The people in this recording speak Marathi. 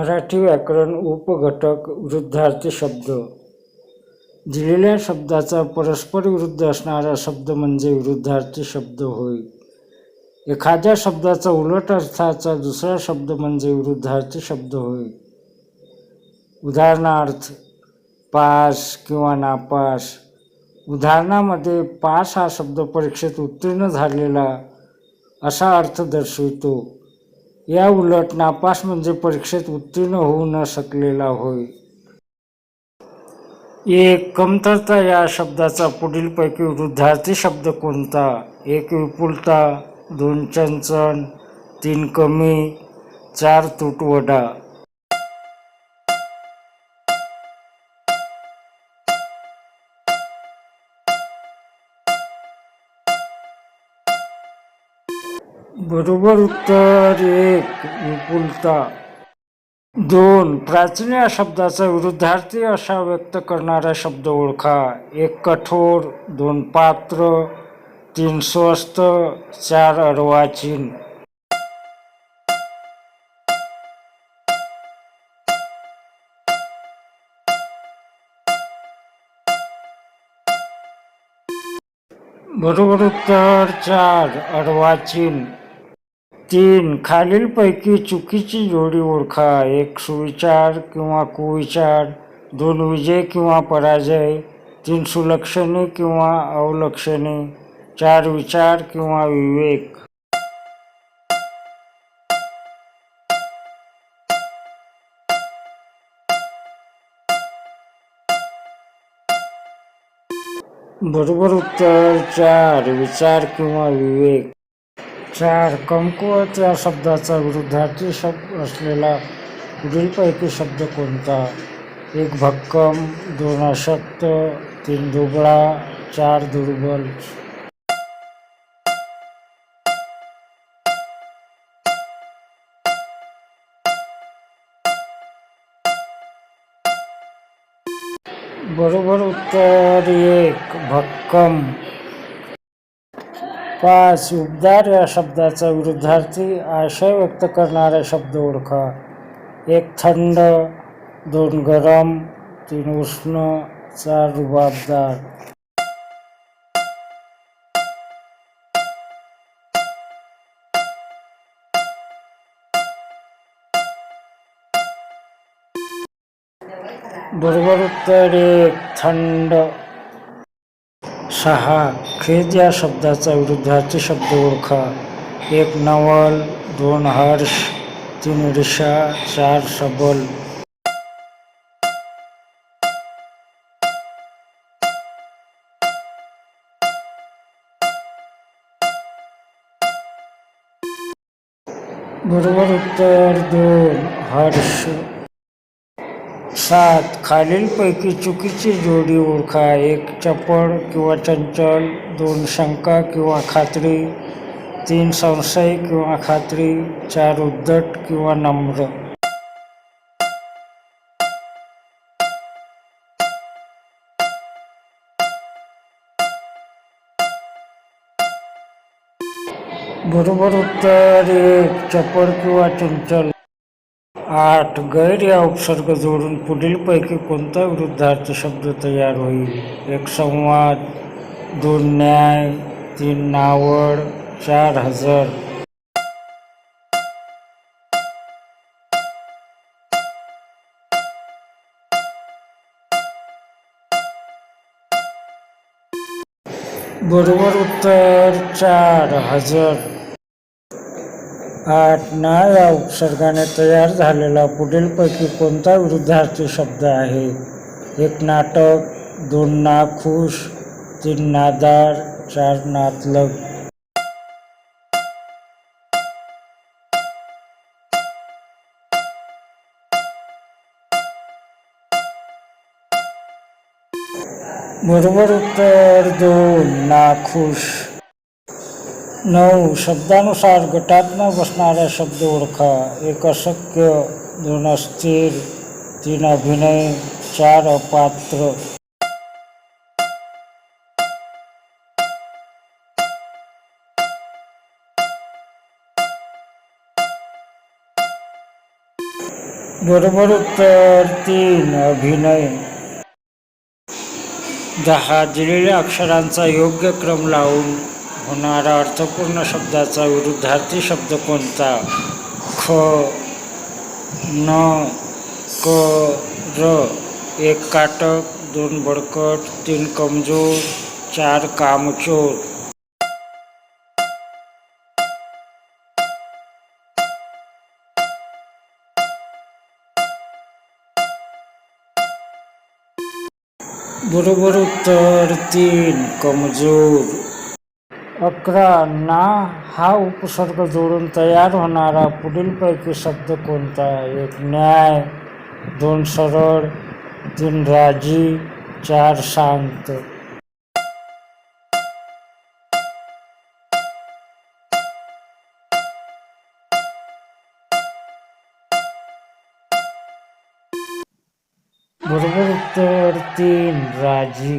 मराठी व्याकरण उपघटक विरुद्धार्थी शब्द. दिलेल्या शब्दाचा परस्पर विरुद्ध असणारा शब्द म्हणजे विरुद्धार्थी शब्द होय. एखाद्या शब्दाचा उलट अर्थाचा दुसरा शब्द म्हणजे विरुद्धार्थी शब्द होय. उदाहरणार्थ पास किंवा नापास. उदाहरणामध्ये पास हा शब्द परीक्षेत उत्तीर्ण झालेला असा अर्थ दर्शवितो. या उलट नापास म्हणजे परीक्षेत उत्तीर्ण होऊ न शकलेला होय. एक कमतरता या शब्दाचा पुढीलपैकी विरुद्धार्थी शब्द कोणता? एक विपुलता दोन चंचन तीन कमी चार तुटवडा बरोबर उत्तर एक विपुलता. दोन प्राचीन या शब्दाचा विरुद्धार्थी असा व्यक्त करणारा शब्द ओळखा. एक कठोर दोन पात्र तीन स्वस्त चार अर्वाचीन. बरोबर उत्तर चार अर्वाचीन. तीन खालीलपैकी चुकीची जोडी ओळखा. एक सुविचार किंवा कुविचार दोन विजय किंवा पराजय तीन सुलक्षणे किंवा अवलक्षणे चार विचार किंवा विवेक. बरोबर उत्तर चार विचार किंवा विवेक. चार कमकुवत या शब्दाचा विरुद्धार्थी शब्द असलेला पुढीलपैकी शब्द कोणता? एक भक्कम दोन अशक्त तीन दुबळा चार दुर्बल. बरोबर उत्तर एक भक्कम. पाच उबदार या शब्दाचा विरुद्धार्थी आशय व्यक्त करणारा शब्द ओळखा. एक थंड दोन गरम तीन उष्ण चार रुबाबदार. बरोबर उत्तर एक थंड. सहा खेद या शब्दाचा विरुद्धार्थी शब्द ओळखा एक नवल दोन हर्ष तीन ईर्षा चार सबल बरोबर उत्तर दोन हर्ष सात. खालीलपैकी चुकीची जोडी ओळखा. एक चपळ किंवा चंचल दोन शंका किंवा खात्री तीन संशय किंवा खात्री चार उद्धट किंवा नम्र. बरोबर उत्तर एक. चपळ किंवा चंचल. आठ गैर या उपसर्ग जोडून पुढीलपैकी कोणता विरुद्धार्थी शब्द तयार होईल? एक संवाद दोन न्याय तीन नावड चार हजर. बरोबर उत्तर चार हजर. आठ ना या उपसर्गाने तयार झालेला पुढीलपैकी कोणता विरुद्धार्थी शब्द आहे? एक नाटक दोन नाखुश तीन नादार चार नातलग. बरोबर उत्तर दोन नाखुश. नऊ. शब्दानुसार गटात न बसणारा शब्द ओळखा. एक अशक्य दोन अस्थिर तीन अभिनय चार अपात्र. बरोबर उत्तर तीन अभिनय. दहा दिलेल्या अक्षरांचा योग्य क्रम लावून होणारा अर्थपूर्ण शब्दाचा विरुद्धार्थी शब्द कोणता? ख न क र. एक काटक दोन बडकट तीन कमजोर चार कामचोर. बरोबर उत्तर तीन कमजोर. अकरा ना हा उपसर्ग जोडून तयार होणारा पुढीलपैकी शब्द कोणता एक न्याय दोन सरळ तीन राजी चार शांत. बरोबर उत्तर तीन राजी.